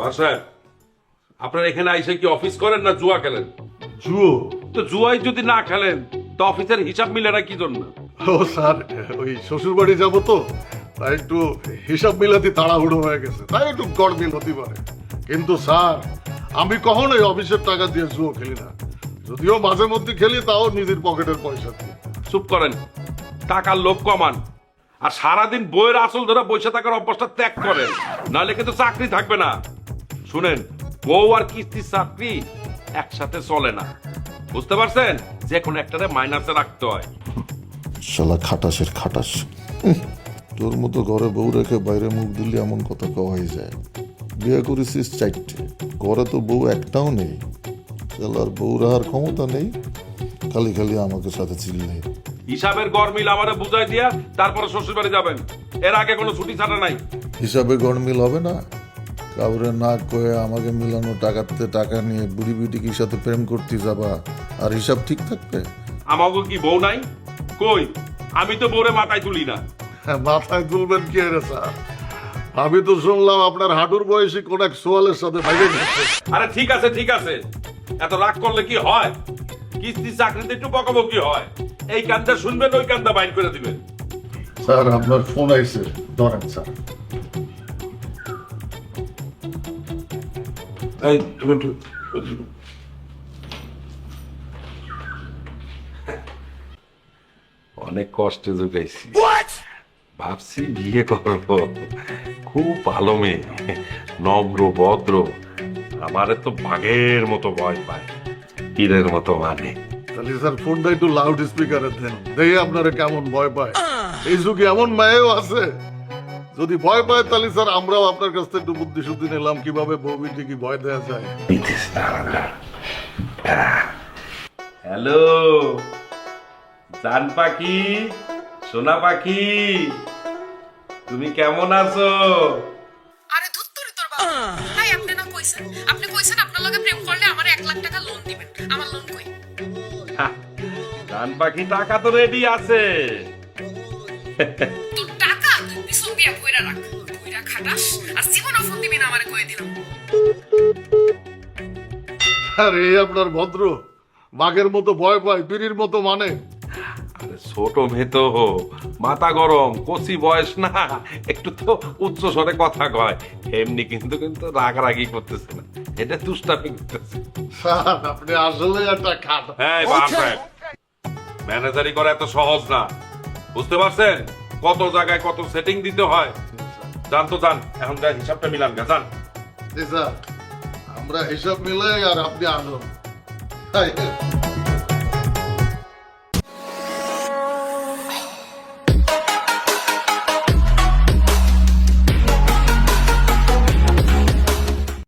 বাসায় আপনার এখানে আইসে কি অফিস করেন না জুয়া খেলেন? জুয়ো? তো জুয়াই যদি না খেলেন তো অফিসের হিসাব মিলে না কি জন্য? ও স্যার ওই শ্বশুর বাড়ি যাব তো তাই একটু হিসাব মিলাতে তাড়াহুড়ো হয়ে গেছে তাই একটু গড়মিল হতে পারে। কিন্তু স্যার আমি কখনোই অফিসের টাকা দিয়ে জুয়ো খেলি না। যদিও মাঝে মধ্যে খেলি তাও নিজের পকেটের পয়সা দিয়ে। চুপ করেন টাকার লোভ কমান। আর সারাদিন বইয়ের আসল ধরে বসে থাকার অভ্যাসটা ত্যাগ করেন নাহলে কিন্তু চাকরি থাকবে না। শুনেন বউ আর কিস্তির চাকরি একসাথে চলে না। বুঝতে পারছেন? যে কোনো একটারে মাইনাসে রাখতে হয়। শালা খাটাসের খাটাস। তোর মতো ঘরে বউ রেখে বাইরে মুখ দিলে এমন কথা কওয়াই যায়। বিয়ে করেছিস চারটে ঘরে তো বউ একটাও নেই। শালার বউ রাহার ক্ষমতা নেই খালি খালি আমাকে সাথে চিল্লে। হিসাবের গরমিল আমারে বুঝাই দিয়া তারপরে শ্বশুর বাড়ি যাবেন। এর আগে কোনো ছুটি ছাড়া নাই। হিসাবে গড়মিল হবে না। কাউরে না কয়ে আমাকে মিলানো টাকাতে টাকা নিয়ে বুড়ি বিটিকির সাথে প্রেম করতে যাবা আর হিসাব ঠিক থাকবে? আমাকে কি বউ নাই? কই? আমি তো বউরে মাথায় তুলি না। হ্যাঁ, মাথায় তুলবেন কি রে স্যার? আমি তো শুনলাম আপনার হাঁটুর বয়সী কোন এক সোয়ালের সাথে ভাইবে গেছে। আরে ঠিক আছে ঠিক আছে। এত রাগ করলে কি হয়? কিস্তি চাকরিতে একটু বকাবকি হয়। এই কানটা শুনবেন ওই কানটা বাইন করে দিবেন। স্যার আপনার ফোন আইছে। ধরেন স্যার। এই তুমি একটু অনেক কষ্টে জুগাইছি ভাবছি বিয়ে করব। খুব ভালো মেয়ে নম্র ভদ্র। আমারে তো বাঘের মতো ভয় পায় তীরের মতো মানে। তাহলে স্যার ফোনটা একটু লাউড স্পিকারে দেন। দেখে আপনারা কেমন ভয় পায়। এই যুগে এমন মায়েও আছে। যদি ভয় পায় তাহলে স্যার আমরাও আপনার কাছ থেকে একটু বুদ্ধি শুদ্ধি নিলাম। কীভাবে বউবিটি কি ভয় দেওয়া যায়? হ্যালো জান পাখি সোনা পাখি তুমি কেমন আছো? আরে ধুত্তুরি তোর বাবা। ভাই আপনি না কইছেন? আপনি কইছেন আপনার লগে প্রেম করলে আমার এক লাখ টাকা লোন দিবেন। আমার লোন কই? জান পাখি টাকা তো রেডি আছে। দিয়া কইরা রাখ কইরা খাটাস আর জীবন ফোন দিবি না আমারে কয়ে দিলাম। আর আপনার ভদ্র বাঘের মতো ভয় পায় বিড়ির মতো মানে। আরে ছোট মেয়ে তো মাথা গরম কচি বয়স না একটু তো উচ্চ স্বরে কথা কয়। এমনি কিন্তু কিন্তু রাগারাগি করতেছে না এটা তুষ্টামি করতেছে। আপনি আসলে একটা খাট হ্যাঁ ম্যানেজারি করা এত সহজ না বুঝতে পারছেন? কত জায়গায় কত সেটিং দিতে হয়। জান তো জান এখন যা হিসাবটা মিলান গা জান আমরা হিসাব মিলাই আর আপনি তাই।